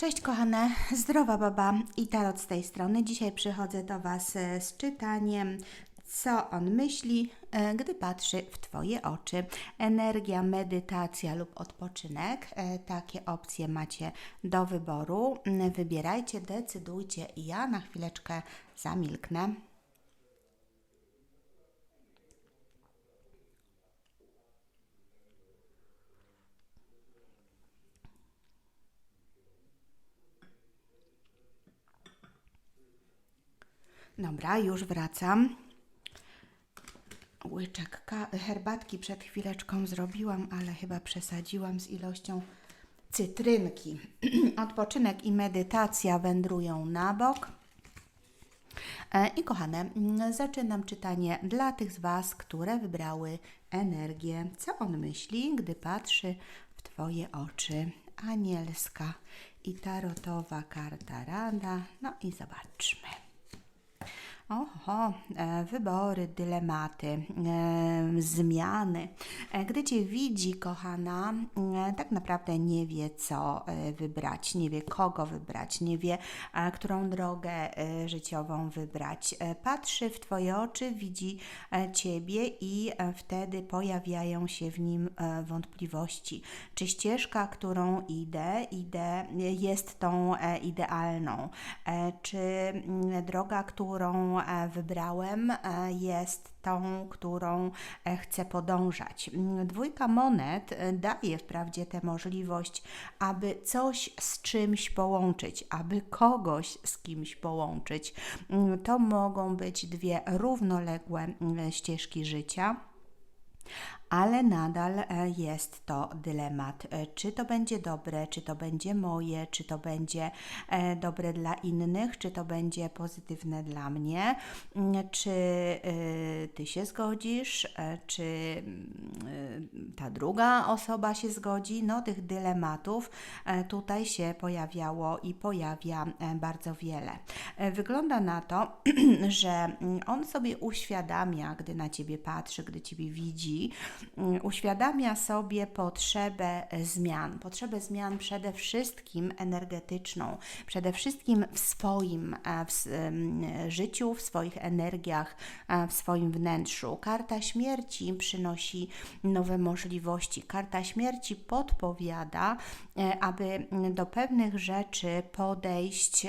Cześć kochane, zdrowa baba i tarot z tej strony. Dzisiaj przychodzę do Was e, z czytaniem, co on myśli, e, gdy patrzy w Twoje oczy. Energia, medytacja lub odpoczynek. E, Takie opcje macie do wyboru. Mm, Wybierajcie, decydujcie. Ja na chwileczkę zamilknę. Dobra, już wracam. Łyczek herbatki przed chwileczką zrobiłam, ale chyba przesadziłam z ilością cytrynki. Odpoczynek i medytacja wędrują na bok. E, I kochane, mm, zaczynam czytanie dla tych z Was, które wybrały energię. Co on myśli, gdy patrzy w Twoje oczy? Anielska i tarotowa karta rada. No i zobaczmy. Oho, e, wybory, dylematy, e, zmiany. E, Gdy Cię widzi, kochana, tak naprawdę nie wie, co wybrać, nie wie, kogo wybrać, nie wie, którą drogę życiową wybrać. Patrzy w Twoje oczy, widzi Ciebie i wtedy pojawiają się w nim wątpliwości. Czy ścieżka, którą idę, idę jest tą idealną? Czy droga, którą wybrałem, e, jest tą, którą e, chcę podążać? Dwójka monet e, daje wprawdzie tę możliwość, aby coś z czymś połączyć, aby kogoś z kimś połączyć. Mm, To mogą być dwie równoległe mm, ścieżki życia ale nadal e, jest to dylemat. E, Czy to będzie dobre, czy to będzie moje, czy to będzie e, dobre dla innych, czy to będzie pozytywne dla mnie, Mm, czy ty się zgodzisz, czy mm, ta druga osoba się zgodzi. No, tych dylematów tutaj się pojawiało i pojawia bardzo wiele. Wygląda na to, że mm, on sobie uświadamia, gdy na ciebie patrzy, gdy ciebie widzi, uświadamia sobie potrzebę zmian. Potrzebę zmian przede wszystkim energetyczną, przede wszystkim w swoim w, życiu, w swoich energiach, w swoim wnętrzu. Karta śmierci przynosi nowe możliwości. Karta śmierci podpowiada, e, aby do pewnych rzeczy podejść.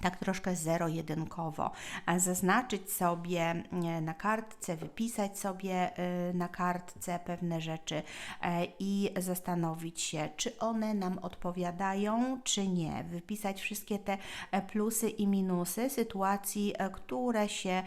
Tak troszkę zero-jedynkowo, zaznaczyć sobie e, na kartce, wypisać sobie e, na kartce pewne rzeczy e, i zastanowić się, czy one nam odpowiadają, czy nie. Wypisać wszystkie te plusy i minusy sytuacji, które się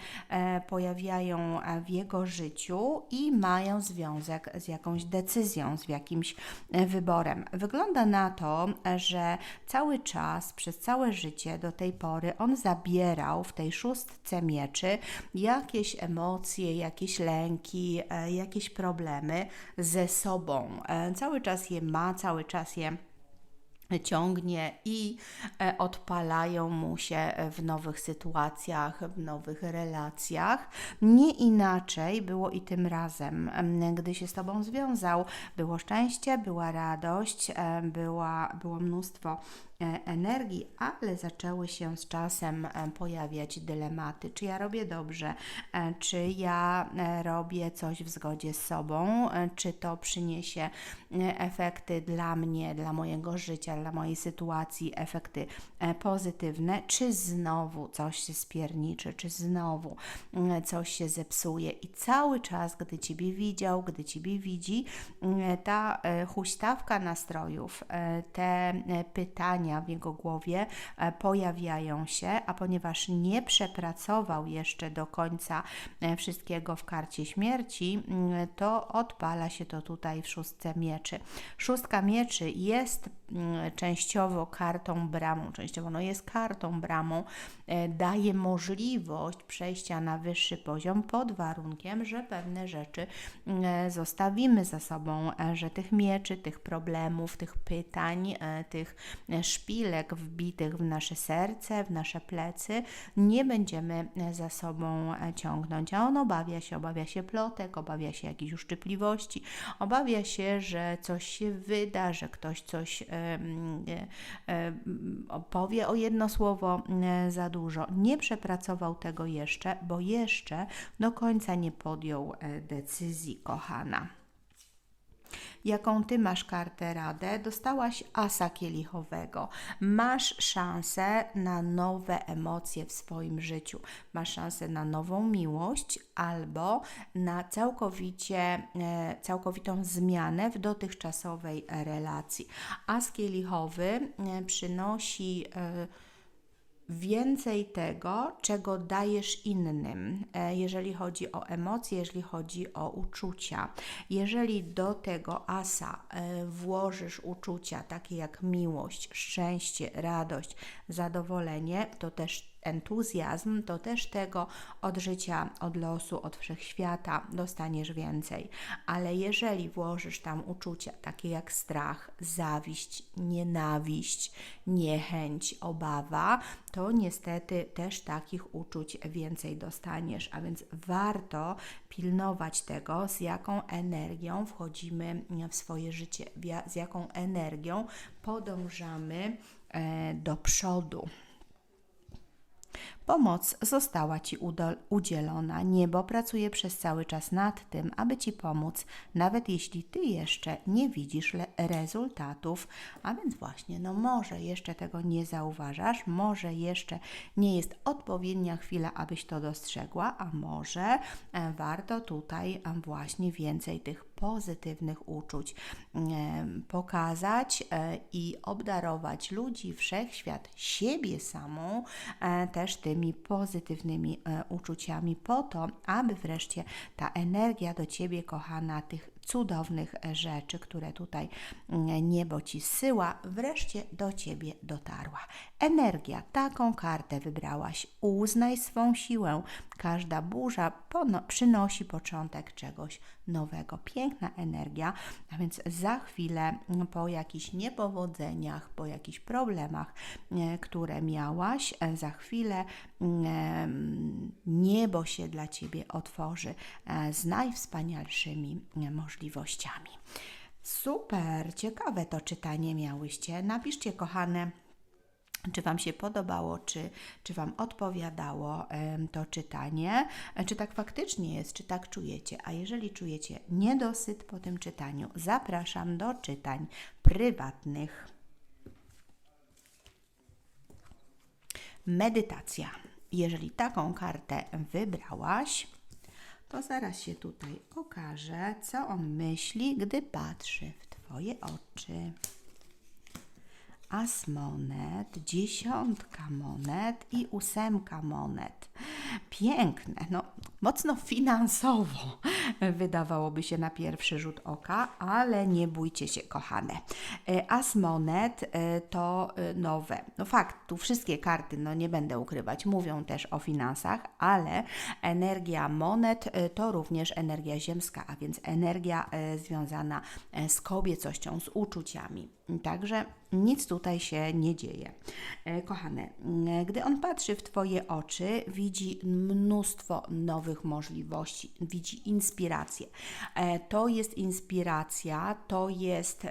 pojawiają w jego życiu i mają związek z jakąś decyzją, z jakimś wyborem. Wygląda na to, że cały czas, przez całe życie do tej pory on zabierał w tej szóstce mieczy jakieś emocje, jakieś lęki, e, jakieś problemy ze sobą. E, Cały czas je ma, cały czas je ciągnie i e, odpalają mu się w nowych sytuacjach, w nowych relacjach. Nie inaczej było i tym razem, Em, gdy się z Tobą związał. Było szczęście, była radość, była, było mnóstwo energii, ale zaczęły się z czasem e, pojawiać dylematy. Czy ja robię dobrze? E, Czy ja e, robię coś w zgodzie z sobą? E, Czy to przyniesie e, efekty dla mnie, dla mojego życia, dla mojej sytuacji, efekty e, pozytywne? Czy znowu coś się spierniczy? Czy znowu mm, coś się zepsuje? I cały czas, gdy Ciebie widział, gdy Ciebie widzi, mm, ta e, huśtawka nastrojów, e, te e, pytania w jego głowie e, pojawiają się, a ponieważ nie przepracował jeszcze do końca e, wszystkiego w karcie śmierci, mm, to odpala się to tutaj w szóstce mieczy. Szóstka mieczy jest częściowo kartą bramą, częściowo no jest kartą bramą, e, daje możliwość przejścia na wyższy poziom pod warunkiem, że pewne rzeczy e, zostawimy za sobą, e, że tych mieczy, tych problemów, tych pytań, tych szpilek wbitych w nasze serce, w nasze plecy nie będziemy za sobą ciągnąć. A on obawia się, obawia się plotek, obawia się jakichś uszczypliwości, obawia się, że coś się wyda, że ktoś coś powie o jedno słowo e, za dużo. Nie przepracował tego jeszcze, bo jeszcze do końca nie podjął e, decyzji, kochana jaką ty masz kartę radę, dostałaś asa kielichowego. Masz szansę na nowe emocje w swoim życiu. Masz szansę na nową miłość albo na całkowicie, e, całkowitą zmianę w dotychczasowej relacji. As kielichowy e, przynosi e, więcej tego, czego dajesz innym, e, jeżeli chodzi o emocje, jeżeli chodzi o uczucia. Jeżeli do tego asa e, włożysz uczucia takie jak miłość, szczęście, radość, zadowolenie, to też entuzjazm, to też tego od życia, od losu, od wszechświata dostaniesz więcej. Ale jeżeli włożysz tam uczucia takie jak strach, zawiść, nienawiść, niechęć, obawa, to niestety też takich uczuć więcej dostaniesz. A więc warto pilnować tego, z jaką energią wchodzimy w swoje życie, z jaką energią podążamy e, do przodu. Pomoc została Ci udzielona. Niebo pracuje przez cały czas nad tym, aby Ci pomóc, nawet jeśli Ty jeszcze nie widzisz rezultatów. A więc właśnie, no może jeszcze tego nie zauważasz, może jeszcze nie jest odpowiednia chwila, abyś to dostrzegła, a może e, warto tutaj właśnie więcej tych pozytywnych uczuć pokazać e, i obdarować ludzi, wszechświat, siebie samą e, też tymi pozytywnymi e, uczuciami, po to, aby wreszcie ta energia do ciebie, kochana, tych cudownych rzeczy, które tutaj mm, niebo ci syła, wreszcie do ciebie dotarła. Energia, taką kartę wybrałaś. Uznaj swą siłę. Każda burza przynosi początek czegoś nowego. Piękna energia, a więc za chwilę mm, po jakichś niepowodzeniach, po jakichś problemach, e, które miałaś, e, za chwilę mm, niebo się dla ciebie otworzy e, z najwspanialszymi możliwościami. Super, ciekawe to czytanie miałyście. Napiszcie, kochane, czy Wam się podobało, czy, czy Wam odpowiadało to czytanie, e, czy tak faktycznie jest, czy tak czujecie. A jeżeli czujecie niedosyt po tym czytaniu, zapraszam do czytań prywatnych. Medytacja. Jeżeli taką kartę wybrałaś, to zaraz się tutaj okaże, co on myśli, gdy patrzy w Twoje oczy. As monet, dziesiątka monet i ósemka monet. Piękne, no mocno finansowo wydawałoby się na pierwszy rzut oka, ale nie bójcie się, kochane. E, as monet e, to e, nowe. No fakt, tu wszystkie karty, no nie będę ukrywać, mówią też o finansach, ale energia monet to również energia ziemska, a więc energia związana z kobiecością, z uczuciami. Także nic tutaj się nie dzieje. Kochane, gdy on patrzy w Twoje oczy, widzi mnóstwo nowych możliwości, widzi inspirację. E, to jest inspiracja, to jest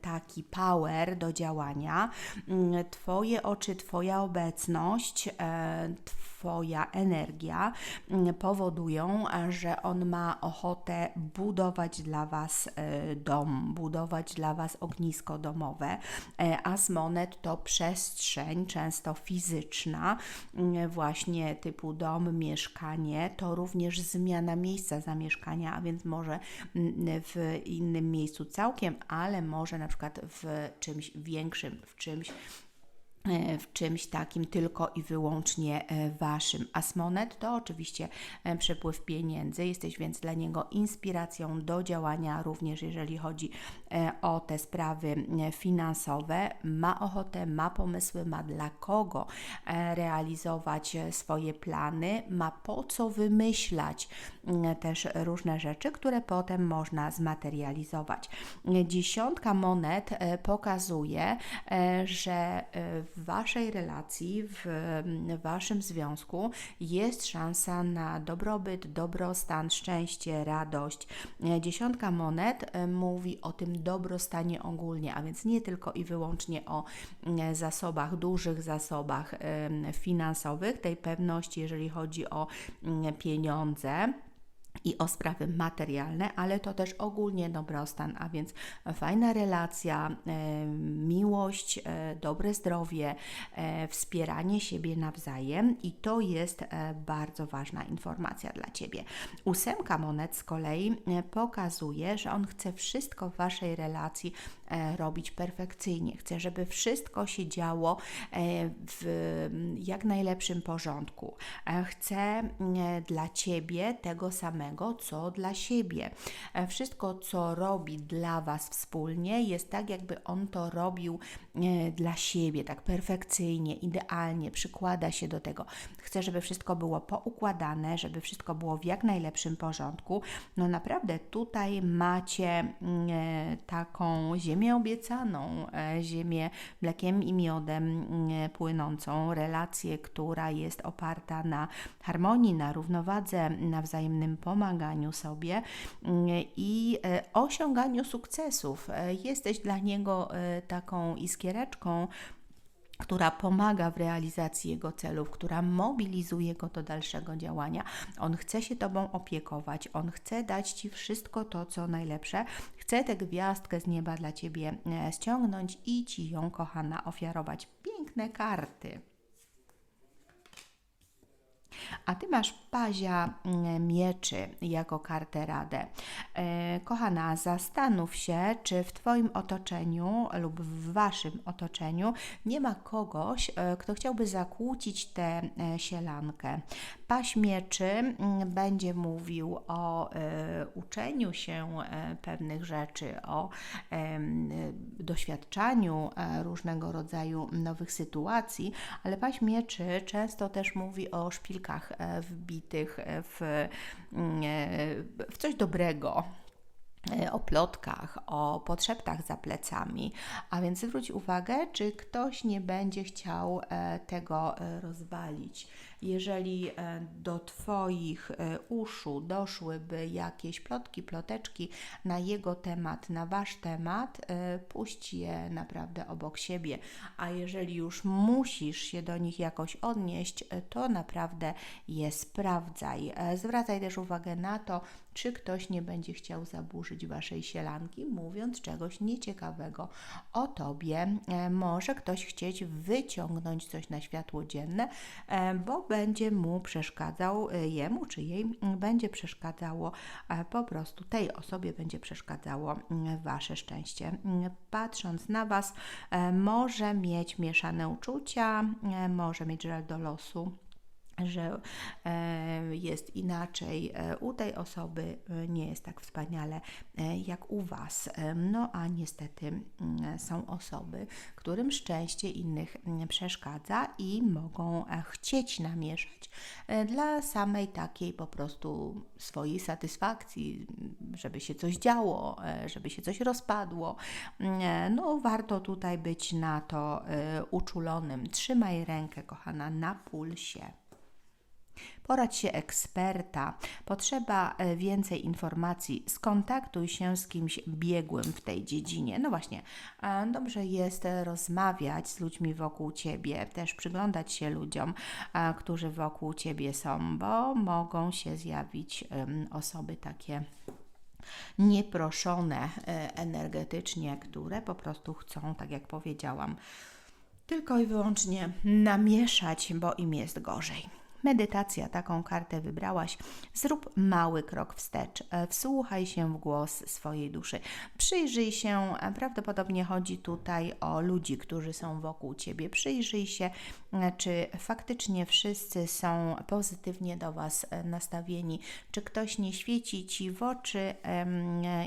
taki power do działania. Mm, twoje oczy, Twoja obecność, e, Twoja energia mm, powodują, że on ma ochotę budować dla Was e, dom, budować dla Was ognisko domowe. Asmonet to przestrzeń, często fizyczna, mm, właśnie typu dom, mieszkanie, to również zmiana miejsca zamieszkania, a więc może mm, w innym miejscu całkiem, ale może na przykład w czymś większym, w czymś E, w czymś takim tylko i wyłącznie e, waszym. Asmonet to oczywiście e, przepływ pieniędzy, jesteś więc dla niego inspiracją do działania, również jeżeli chodzi o te sprawy finansowe. Ma ochotę, ma pomysły, ma dla kogo realizować swoje plany, ma po co wymyślać też różne rzeczy, które potem można zmaterializować. Dziesiątka monet pokazuje, że w Waszej relacji, w, w Waszym związku jest szansa na dobrobyt, dobrostan, szczęście, radość. E, Dziesiątka monet e, mówi o tym dobrostanie ogólnie, a więc nie tylko i wyłącznie o zasobach, dużych zasobach finansowych, tej pewności, jeżeli chodzi o pieniądze i o sprawy materialne, ale to też ogólnie dobrostan, a więc fajna relacja, e, miłość, e, dobre zdrowie, e, wspieranie siebie nawzajem i to jest bardzo ważna informacja dla Ciebie. Ósemka monet z kolei pokazuje, że on chce wszystko w Waszej relacji robić perfekcyjnie. Chce, żeby wszystko się działo e, w jak najlepszym porządku. E, Chce e, dla Ciebie tego samego, co dla siebie. E, Wszystko, co robi dla Was wspólnie, jest tak, jakby on to robił e, dla siebie, tak perfekcyjnie, idealnie, przykłada się do tego. Chce, żeby wszystko było poukładane, żeby wszystko było w jak najlepszym porządku. No naprawdę tutaj macie e, taką ziemię obiecaną, e, ziemię mlekiem i miodem mm, płynącą, relację, która jest oparta na harmonii, na równowadze, na wzajemnym pomaganiu sobie mm, i e, osiąganiu sukcesów. E, Jesteś dla niego e, taką iskiereczką, która pomaga w realizacji jego celów, która mobilizuje go do dalszego działania. On chce się Tobą opiekować, on chce dać Ci wszystko to, co najlepsze, chce tę gwiazdkę z nieba dla Ciebie e, ściągnąć i Ci ją, kochana, ofiarować. Piękne karty. A ty masz pazia mm, mieczy jako kartę radę. E, Kochana, zastanów się, czy w Twoim otoczeniu lub w Waszym otoczeniu nie ma kogoś, e, kto chciałby zakłócić tę e, sielankę. Paź mieczy mm, będzie mówił o uczeniu się pewnych rzeczy, o doświadczaniu różnego rodzaju nowych sytuacji, ale paź mieczy często też mówi o szpilkach wbitych e, w, mm, e, w coś dobrego o plotkach, o podszeptach za plecami. A więc zwróć uwagę, czy ktoś nie będzie chciał e, tego e, rozwalić. Jeżeli e, do Twoich e, uszu doszłyby jakieś plotki, ploteczki na jego temat, na Wasz temat, e, puść je naprawdę obok siebie. A jeżeli już musisz się do nich jakoś odnieść, e, to naprawdę je sprawdzaj. E, Zwracaj też uwagę na to, czy ktoś nie będzie chciał zaburzyć Waszej sielanki, mówiąc czegoś nieciekawego o Tobie. E, Może ktoś chcieć wyciągnąć coś na światło dzienne, e, bo będzie mu przeszkadzał, e, jemu czy jej będzie przeszkadzało, po prostu tej osobie będzie przeszkadzało Wasze szczęście. Patrząc na Was, może mieć mieszane uczucia, może mieć żal do losu że e, jest inaczej e, u tej osoby, e, nie jest tak wspaniale jak u Was. No a niestety są osoby, którym szczęście innych przeszkadza i mogą chcieć namieszać dla samej takiej po prostu swojej satysfakcji, żeby się coś działo, żeby się coś rozpadło. No warto tutaj być na to uczulonym. Trzymaj rękę, kochana, na pulsie. Poradź się eksperta. Potrzeba e, więcej informacji. Skontaktuj się z kimś biegłym w tej dziedzinie. No właśnie, dobrze jest rozmawiać z ludźmi wokół ciebie, też przyglądać się ludziom, którzy wokół ciebie są, bo mogą się zjawić osoby takie nieproszone e, energetycznie, które po prostu chcą, tak jak powiedziałam, tylko i wyłącznie namieszać, bo im jest gorzej. Medytacja, taką kartę wybrałaś. Zrób mały krok wstecz. E, Wsłuchaj się w głos swojej duszy. Przyjrzyj się, e, prawdopodobnie chodzi tutaj o ludzi, którzy są wokół ciebie. Przyjrzyj się, e, czy faktycznie wszyscy są pozytywnie do Was nastawieni, czy ktoś nie świeci ci w oczy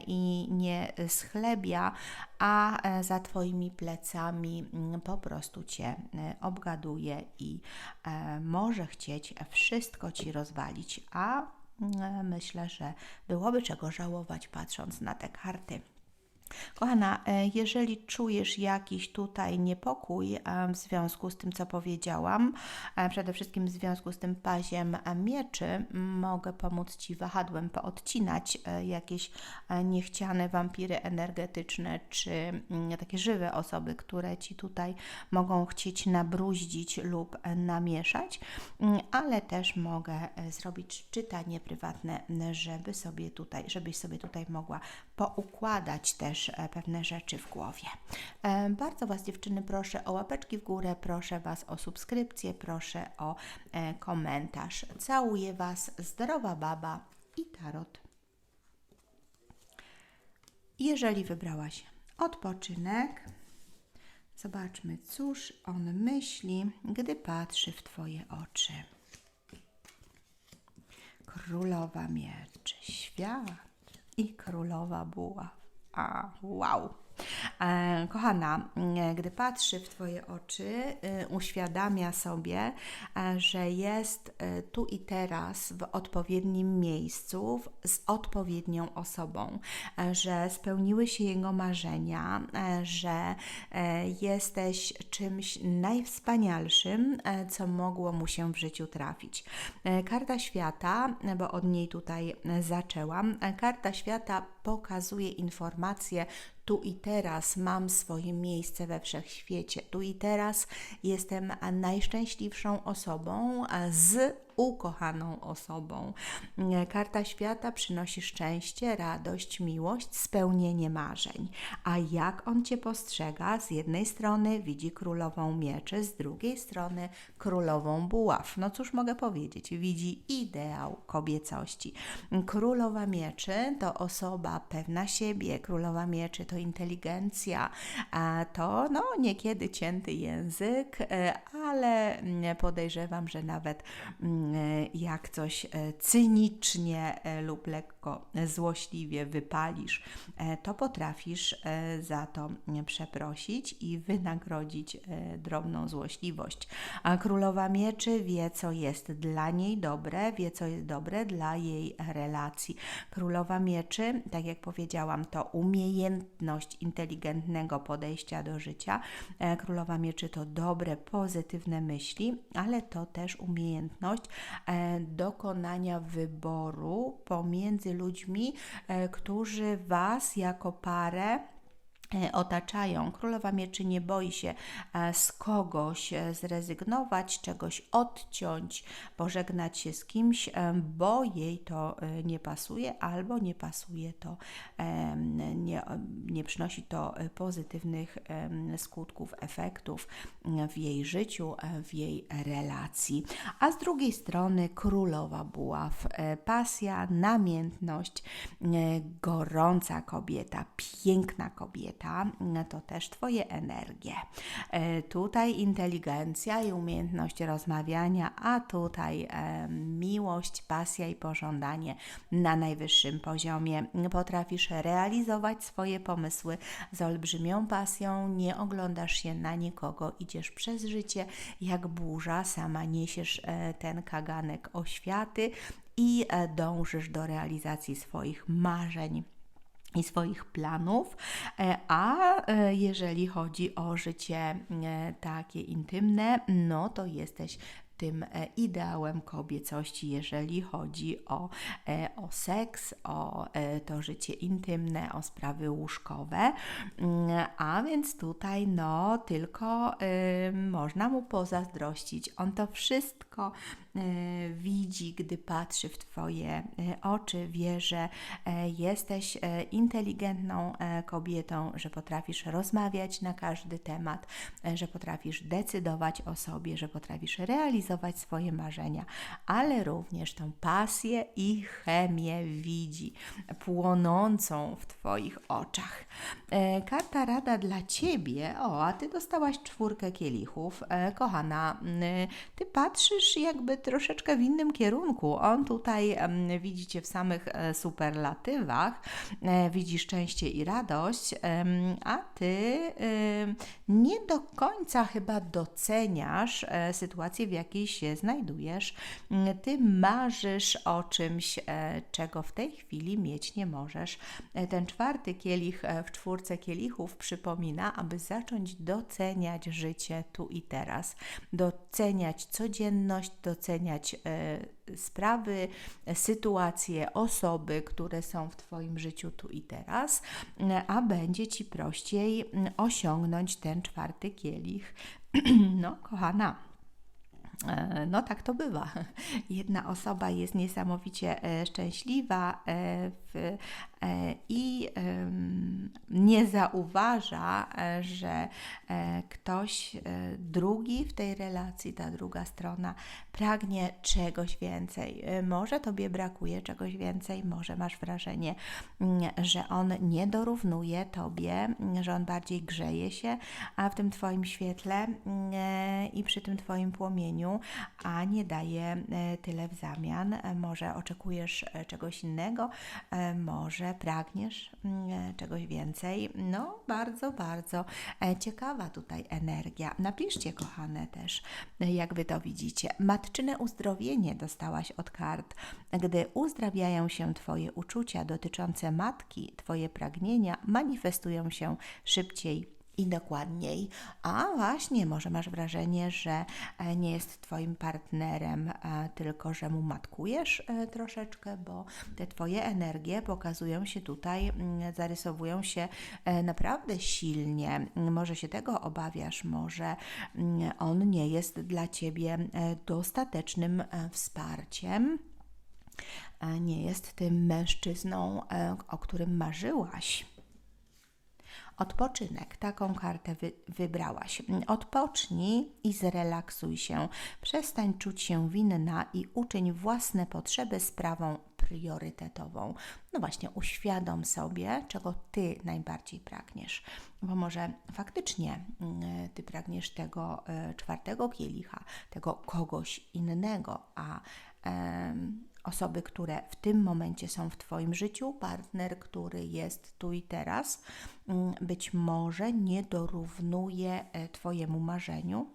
i nie schlebia, a e, za Twoimi plecami mm, po prostu Cię e, obgaduje i e, może chcieć wszystko Ci rozwalić, a mm, myślę, że byłoby czego żałować patrząc na te karty. Kochana, e, jeżeli czujesz jakiś tutaj niepokój e, w związku z tym, co powiedziałam, e, przede wszystkim w związku z tym paziem mieczy, mogę pomóc Ci wahadłem poodcinać jakieś niechciane wampiry energetyczne, czy mm, takie żywe osoby, które Ci tutaj mogą chcieć nabruździć lub namieszać, Mm, ale też mogę zrobić czytanie prywatne, żeby sobie tutaj, żebyś sobie tutaj mogła poukładać też e, pewne rzeczy w głowie. E, Bardzo Was dziewczyny proszę o łapeczki w górę, proszę Was o subskrypcję, proszę o e, komentarz. Całuję Was, zdrowa baba i tarot. Jeżeli wybrałaś odpoczynek, zobaczmy, cóż on myśli, gdy patrzy w Twoje oczy. Królowa mieczy, świat i królowa buław. A, wow! E, kochana, e, gdy patrzy w Twoje oczy, e, uświadamia sobie, że jest tu i teraz w odpowiednim miejscu z odpowiednią osobą, że spełniły się jego marzenia, że jesteś czymś najwspanialszym, co mogło mu się w życiu trafić. Karta świata, bo od niej tutaj zaczęłam, karta świata pokazuje informacje, tu i teraz mam swoje miejsce we wszechświecie. Tu i teraz jestem najszczęśliwszą osobą z ukochaną osobą. E, Karta świata przynosi szczęście, radość, miłość, spełnienie marzeń. A jak on cię postrzega? Z jednej strony widzi królową mieczy, z drugiej strony królową buław. No cóż mogę powiedzieć? Widzi ideał kobiecości. Królowa mieczy to osoba pewna siebie, królowa mieczy to inteligencja, to no niekiedy cięty język, e, ale mm, podejrzewam, że nawet mm, jak coś e, cynicznie e, lub lekko złośliwie wypalisz, e, to potrafisz e, za to przeprosić i wynagrodzić e, drobną złośliwość. A królowa mieczy wie, co jest dla niej dobre, wie, co jest dobre dla jej relacji. Królowa mieczy, tak jak powiedziałam, to umiejętność inteligentnego podejścia do życia. E, Królowa mieczy to dobre, pozytywne myśli, ale to też umiejętność e, dokonania wyboru pomiędzy ludźmi, e, którzy Was jako parę e, otaczają. Królowa Mieczy nie boi się e, z kogoś e, zrezygnować, czegoś odciąć, pożegnać się z kimś, e, bo jej to e, nie pasuje albo nie pasuje to, nie, nie przynosi to e, pozytywnych skutków, efektów e, w jej życiu, e, w jej relacji. A z drugiej strony królowa buław, e, pasja, namiętność, e, gorąca kobieta, piękna kobieta, e, to też Twoje energie. E, Tutaj inteligencja i umiejętność rozmawiania, a tutaj e, miłość, pasja i pożądanie na najwyższym poziomie. Potrafisz realizować swoje pomysły z olbrzymią pasją, nie oglądasz się na nikogo, idziesz przez życie jak burza, sama niesiesz e, ten kaganek oświaty i dążysz do realizacji swoich marzeń i swoich planów, E, a e, jeżeli chodzi o życie e, takie intymne, no to jesteś tym ideałem kobiecości, jeżeli chodzi o, o seks, o to życie intymne, o sprawy łóżkowe. Mm, A więc tutaj no tylko y, można mu pozazdrościć. On to wszystko widzi, gdy patrzy w Twoje y, oczy, wie, że e, jesteś e, inteligentną e, kobietą, że potrafisz rozmawiać na każdy temat, e, że potrafisz decydować o sobie, że potrafisz realizować swoje marzenia, ale również tą pasję i chemię widzi płonącą w Twoich oczach. E, Karta rada dla Ciebie, o, a Ty dostałaś czwórkę kielichów. E, Kochana, m, Ty patrzysz jakby troszeczkę w innym kierunku. On tutaj widzicie w samych e, superlatywach, e, widzi szczęście i radość, a ty nie do końca chyba doceniasz e, sytuację, w jakiej się znajdujesz. Ty marzysz o czymś, czego w tej chwili mieć nie możesz. Ten czwarty kielich w czwórce kielichów przypomina, aby zacząć doceniać życie tu i teraz, doceniać codzienność, doceniać e, sprawy, sytuacje, osoby, które są w Twoim życiu tu i teraz, a będzie Ci prościej mm, osiągnąć ten czwarty kielich. No, kochana. E, No tak to bywa. Jedna osoba jest niesamowicie e, szczęśliwa w, i em, nie zauważa, e, że e, ktoś e, drugi w tej relacji, ta druga strona, pragnie czegoś więcej. E, Może tobie brakuje czegoś więcej, może masz wrażenie, że on nie dorównuje tobie, że on bardziej grzeje się, a w tym twoim świetle e, i przy tym twoim płomieniu, a nie daje e, tyle w zamian. E, Może oczekujesz e, czegoś innego, e, może pragniesz mm, e, czegoś więcej. No, bardzo, bardzo e, ciekawa tutaj energia. Napiszcie, kochane, też, e, jak wy to widzicie. Matczyne uzdrowienie dostałaś od kart. Gdy uzdrawiają się Twoje uczucia dotyczące matki, Twoje pragnienia manifestują się szybciej i dokładniej. A właśnie, może masz wrażenie, że e, nie jest Twoim partnerem, e, tylko że mu matkujesz e, troszeczkę, bo te Twoje energie pokazują się tutaj, mm, zarysowują się naprawdę silnie. Może się tego obawiasz, może mm, on nie jest dla Ciebie dostatecznym wsparciem nie jest tym mężczyzną, o którym marzyłaś. Odpoczynek, taką kartę wy, wybrałaś. Odpocznij i zrelaksuj się. Przestań czuć się winna i uczyń własne potrzeby sprawą priorytetową. No właśnie, uświadom sobie, czego ty najbardziej pragniesz, bo może faktycznie mm, ty pragniesz tego e, czwartego kielicha, tego kogoś innego, a osoby, które w tym momencie są w Twoim życiu, partner, który jest tu i teraz, mm, być może nie dorównuje e, Twojemu marzeniu.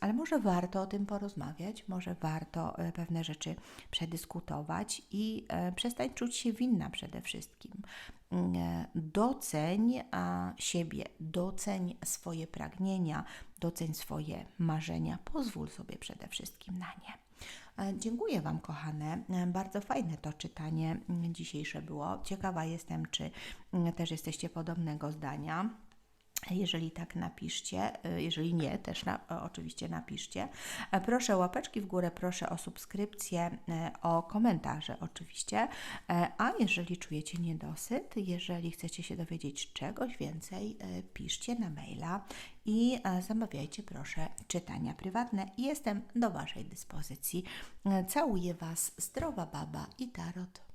Ale może warto o tym porozmawiać, może warto e, pewne rzeczy przedyskutować i e, przestań czuć się winna przede wszystkim. Mm, Doceń siebie, doceń swoje pragnienia, doceń swoje marzenia, pozwól sobie przede wszystkim na nie. E, Dziękuję Wam, kochane. E, Bardzo fajne to czytanie dzisiejsze było. Ciekawa jestem, czy też jesteście podobnego zdania. Jeżeli tak, napiszcie. E, Jeżeli nie, też na, oczywiście napiszcie. E, Proszę łapeczki w górę, proszę o subskrypcję, e, o komentarze oczywiście. E, A jeżeli czujecie niedosyt, jeżeli chcecie się dowiedzieć czegoś więcej, piszcie na maila i zamawiajcie proszę czytania prywatne. Jestem do Waszej dyspozycji. Całuję Was, zdrowa baba i tarot.